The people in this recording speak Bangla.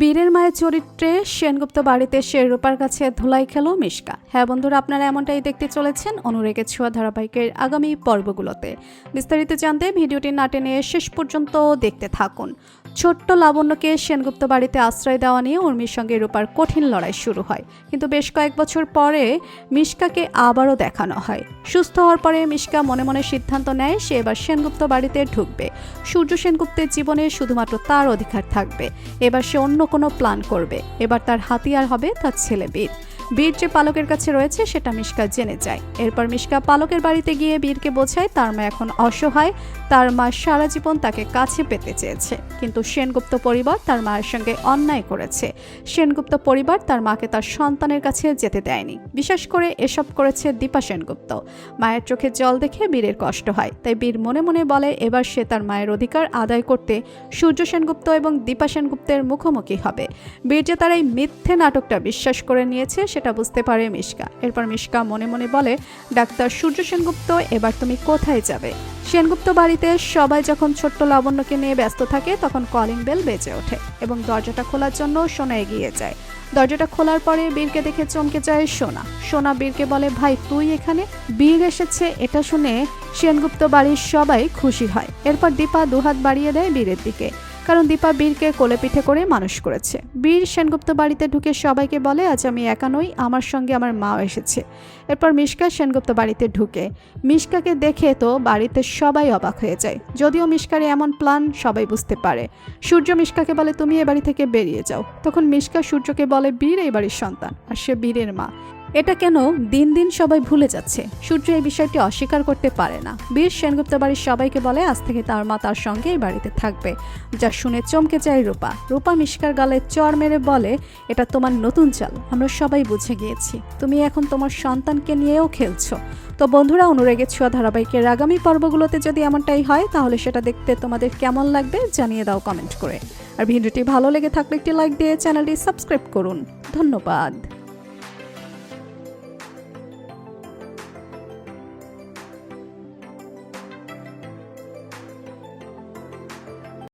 বীরের মায়ের চরিত্রে সেনগুপ্ত বাড়িতে সে রূপার কাছে ধুলাই খেলো মিশকা। হ্যাঁ বন্ধুরা, আপনারা এমনটাই দেখতে চলেছেন অনুরেগে ছোঁয়া ধারাবাহিকের আগামী পর্বগুলোতে। বিস্তারিত জানতে ভিডিওটি না টেনে শেষ পর্যন্ত দেখতে থাকুন। ছোট্ট লাবণ্যকে সেনগুপ্ত বাড়িতে আশ্রয় দেওয়া নিয়ে উর্মির সঙ্গে রূপার কঠিন লড়াই শুরু হয়। কিন্তু বেশ কয়েক বছর পরে মিশকাকে আবারও দেখানো হয়। সুস্থ হওয়ার পরে মিশকা মনে মনে সিদ্ধান্ত নেয় সে এবার সেনগুপ্ত বাড়িতে ঢুকবে। সূর্য সেনগুপ্তের জীবনে শুধুমাত্র তার অধিকার থাকবে। এবার সে অন্য কোনো প্ল্যান করবে। এবার তার হাতিয়ার হবে তার ছেলে বীর যে পালকের কাছে রয়েছে সেটা মিশকা জেনে যায়। এরপর মিশকা পালকের বাড়িতে গিয়ে বীরকে বোঝায় তার মা এখন অসহায়, তার মা সারা জীবন তাকে কাছে পেতে চেয়েছে। কিন্তু সেনগুপ্ত পরিবার তার মায়ের সঙ্গে অন্যায় করেছে। সেনগুপ্ত পরিবার তার মাকে তার সন্তানের কাছে যেতে দেয়নি। বিশেষ করে এসব করেছে দীপা সেনগুপ্ত। মায়ের চোখে জল দেখে বীরের কষ্ট হয়। তাই বীর মনে মনে বলে, এবার সে তার মায়ের অধিকার আদায় করতে সূর্য সেনগুপ্ত এবং দীপা সেনগুপ্তের মুখোমুখি হবে। বীর যে তার এই মিথ্যে নাটকটা বিশ্বাস করে নিয়েছে সেটা বুঝতে পারে মিশকা। এরপর মিশকা মনে মনে বলে, ডাক্তার সূর্য সেনগুপ্ত, এবার তুমি কোথায় যাবে? সেনগুপ্ত বাড়িতে সবাই যখন ছোট্ট লাবণ্যকে নিয়ে ব্যস্ত থাকে, তখন কলিং বেল বেজে ওঠে এবং দরজাটা খোলার জন্য সোনা এগিয়ে যায়। দরজাটা খোলার পরে বীরকে দেখে চমকে যায় সোনা। সোনা বীরকে বলে, ভাই, তুই এখানে? বীর এসেছে, এটা শুনে সেনগুপ্ত বাড়ির সবাই খুশি হয়। এরপর দীপা দুহাত বাড়িয়ে দেয় বীরের দিকে। কারণ দীপা বীরকে কোলে পিঠে করে মানুষ করেছে। বীর সেনগুপ্ত বাড়িতে ঢুকে সবাইকে বলে, আজ আমি একা নই, আমার সঙ্গে আমার মাও এসেছে। এরপর মিশকা সেনগুপ্ত বাড়িতে ঢুকে। মিশকাকে দেখে তো বাড়িতে সবাই অবাক হয়ে যায়। যদিও মিশকার এমন প্ল্যান সবাই বুঝতে পারে। সূর্য মিশকাকে বলে, তুমি এ বাড়ি থেকে বেরিয়ে যাও। তখন মিশকা সূর্যকে বলে, বীর এই বাড়ির সন্তান। আর সে বীরের মা। এটা কেন দিন দিন সবাই ভুলে যাচ্ছে? সূর্য এই বিষয়টি অস্বীকার করতে পারে না। বীর সেনগুপ্ত বাড়ির সবাইকে বলে, আজ থেকে তার মা তার সঙ্গে এই বাড়িতে থাকবে। যা শুনে চমকে যায় রূপা। রূপা মিশকার গালে চর মেরে বলে, এটা তোমার নতুন চাল। আমরা সবাই বুঝে গিয়েছি। তুমি এখন তোমার সন্তানকে নিয়েও খেলছো। তো বন্ধুরা অনুরাগের ছোঁয়া ধারাবাহিকের আগামী পর্বগুলোতে যদি এমনটাই হয়, তাহলে সেটা দেখতে তোমাদের কেমন লাগবে জানিয়ে দাও কমেন্ট করে। আর ভিডিওটি ভালো লেগে থাকলে একটি লাইক দিয়ে চ্যানেলটি সাবস্ক্রাইব করুন। ধন্যবাদ।